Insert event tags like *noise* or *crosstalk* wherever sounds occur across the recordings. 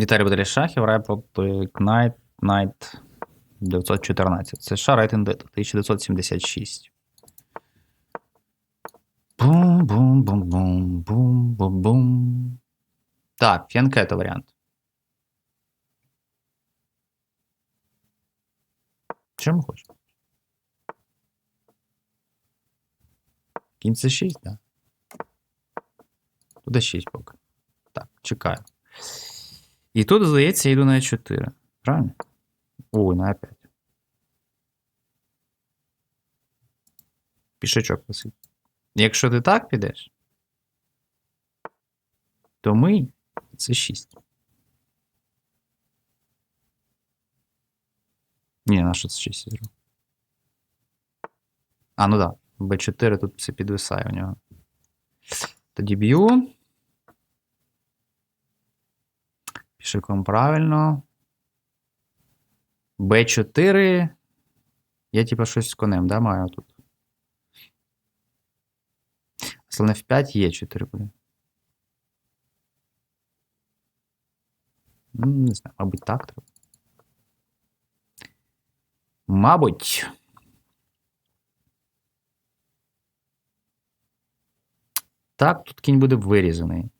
Віталій Бодрішахів грає проти Knight Knight 914. Це США рейтинг 1976. Бум-бум-бум-бум-бум-бум-бум. Так, фіанкета варіант. Що ми хочемо? Кінь це 6, так? Туди 6 поки. Так, чекаю. І тут, здається, я йду на 4. Правильно? Ой, на А5. Пішечок висить. Якщо ти так підеш, то ми це 6. Ні, на що це 6 зробив? А, ну так. Да. Б4 тут все підвисає у нього. Тоді б'ю. Пішиком правильно. Б4. Я типа щось з конем, да, маю тут. Слон F5 є 4 буде. Не знаю, мабуть, так треба. Мабуть. Так, тут кінь буде вирізаний.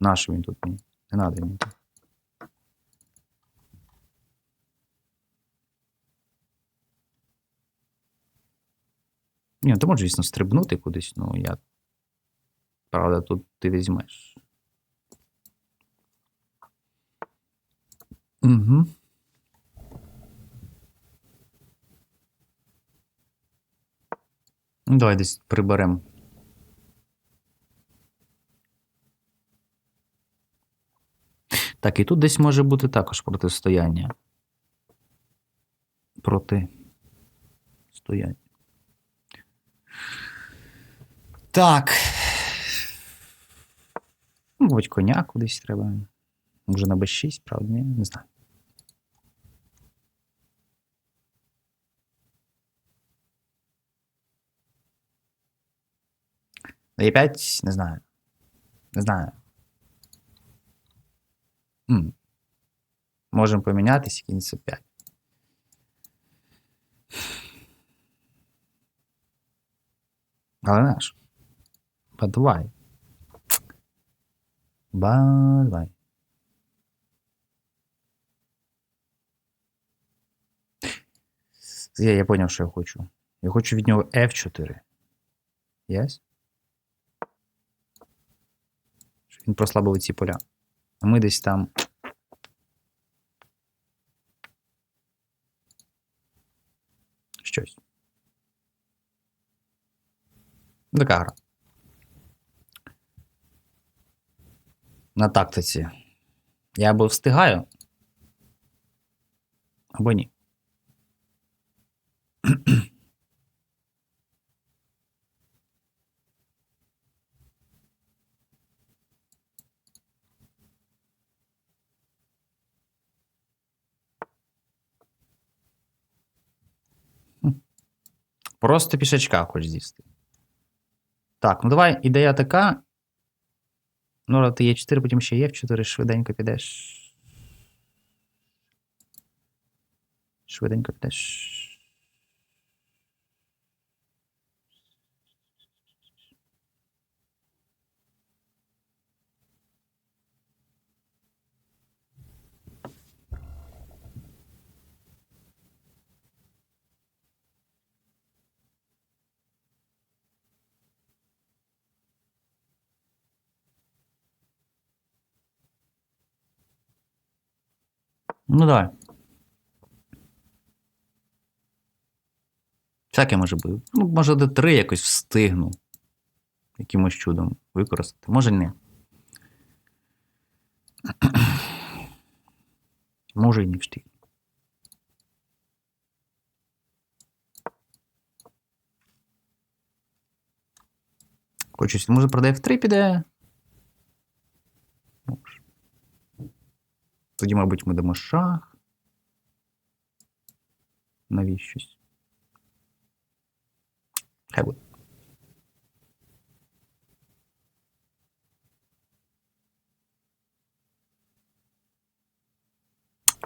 Нащо він тут мені? Не надо тут. Ні, ти можеш, звісно, стрибнути кудись, ну я. Правда, тут ти візьмеш. Угу. Ну, давай десь приберемо. Так, і тут десь може бути також протистояння. Проти. Стояння. Так. Мабуть, коня кудись треба. Може на Б6, правда? Ні, не знаю. На Е5, не знаю. Не знаю. М. Можемо помінятися кінь С5. Але наш. Бадвай. Бадвай. Я, я поняв, що я хочу. Я хочу від нього F4. Yes? Він прослабив ці поля. А ми десь там. Щось. Така гра. На тактиці. Я або встигаю, або ні. Просто пішачка хочеш з'їсти. Так, ну давай ідея така. Ну, ти є 4, потім ще є в 4, швиденько підеш. Швиденько підеш. Ну давай. Всяке може бути. Ну, може, до 3 якось встигну. Якимось чудом використати. Може ні. *clears throat* Може і не встигну. Хочуть, може, продай в 3 піде. Може. Тоді, мабуть, ми дамо шах. Навіщось. Хай буде.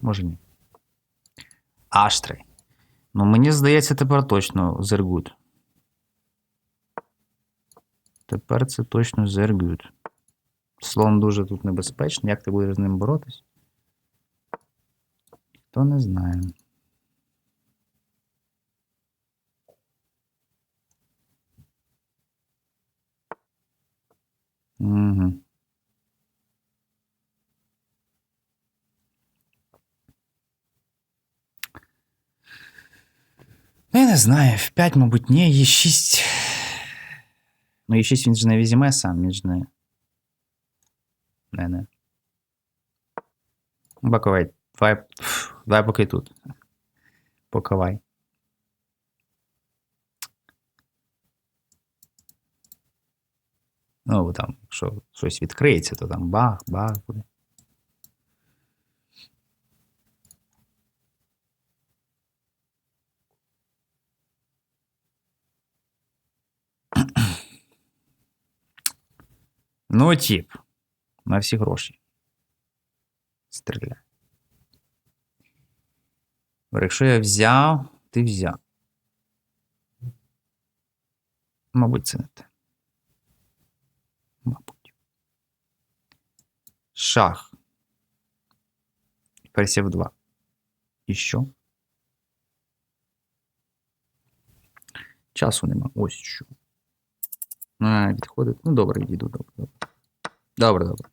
Може ні. H3. Ну, мені здається, тепер точно Зергут. Тепер це точно Зергут. Слон дуже тут небезпечний. Як ти будеш з ним боротись? то не знаю. Угу. Ну, я не знаю, в 5, мабуть, ні, є 6. Ну, є 6 він ж не візьме сам, він ж не. Не, не. Баковий. 2. Давай поки тут. Покавай. Ну, там, якщо щось відкриється, то там бах, бах буде. Ну, тип. На всі гроші. Стріляє. Якщо я взяв, ти взяв. Мабуть, це не те. Мабуть. Шах. Персів 2. І що? Часу нема. Ось що. А, відходить. Ну, добре, відійду, добре, добре. Добре, добре.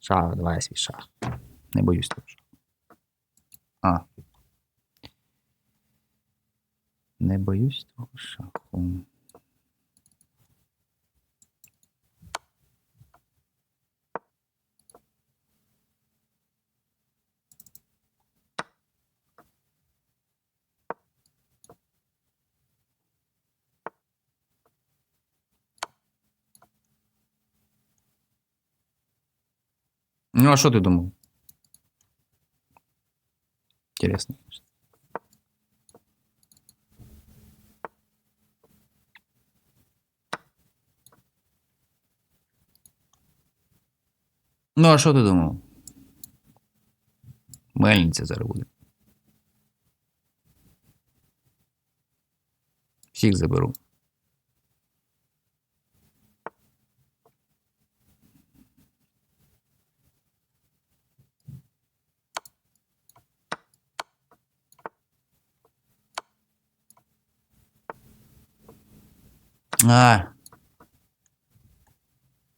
Шах, давай я свій шах. Не боюсь того шаху. А. Не боюсь того шаху. Ну, а що ти думав? Интересно. Ну, а що ти думав? Мельниця зараз буде. Всіх заберу. А.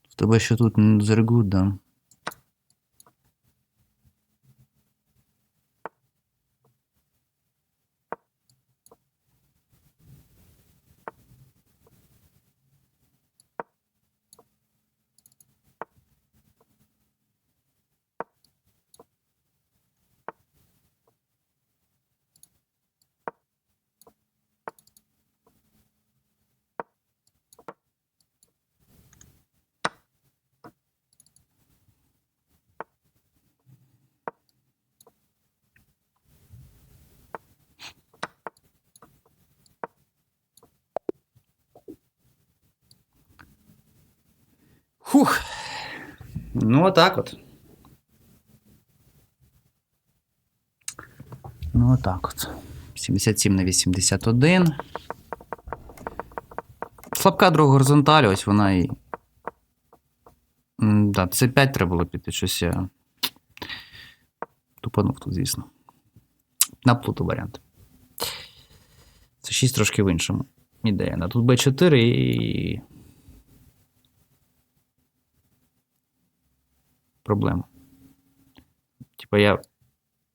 В тебе ще тут зергут, да? Хух. Ну, отак от. Ну, отак от. 77 на 81. Слабка друга горизонталь, ось вона і. М, Да, це 5 треба було піти, щось я. Тупанув тут, звісно. На плуту варіант. Це 6 трошки в іншому. Ідея. Тут Б4 і. Проблема. Типа я в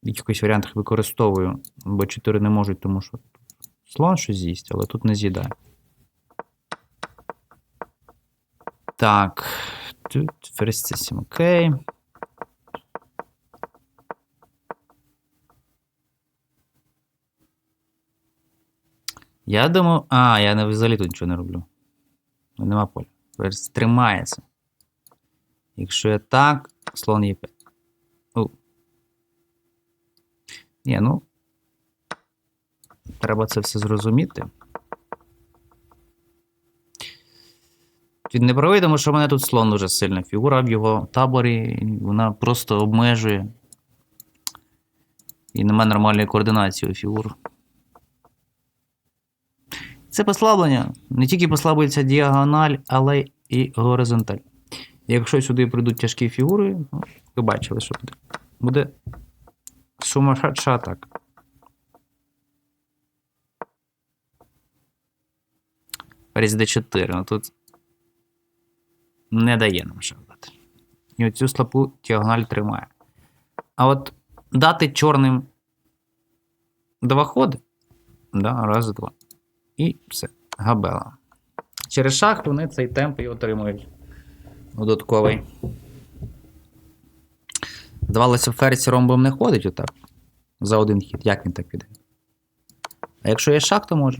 якихось варіантах використовую, бо 4 не можуть, тому що слон щось з'їсть, але тут не з'їдає. Так. Тут це 7, окей. Я думаю. А, я взагалі тут нічого не роблю. Нема поля. Тримається. Якщо я так, слон є 5. У. Ні, ну. Треба це все зрозуміти. Він не правий, тому що в мене тут слон дуже сильна фігура в його таборі. Вона просто обмежує І немає нормальної координації фігур. Це послаблення. Не тільки послаблюється діагональ, але і горизонталь. Якщо сюди прийдуть тяжкі фігури, ну, ви бачили, що буде. Буде сумасшедша атака. Ферзь d4. Ну тут не дає нам ще. І оцю слабу діагональ тримає. А от дати чорним два ходи. Да, раз, два. І все. Габела. Через шах вони цей темп і отримують додатковий. Здавалося, ферзь ромбом не ходить отак. За один хід. Як він так піде? А якщо є шах, то може.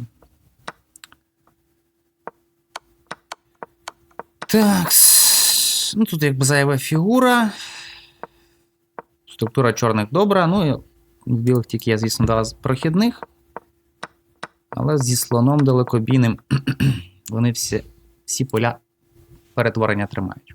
Так. Ну, тут якби зайва фігура. Структура чорних добра. Ну і в білих тільки є, звісно, з прохідних. Але зі слоном далекобійним *clears throat* вони всі, всі поля перетворення тримають.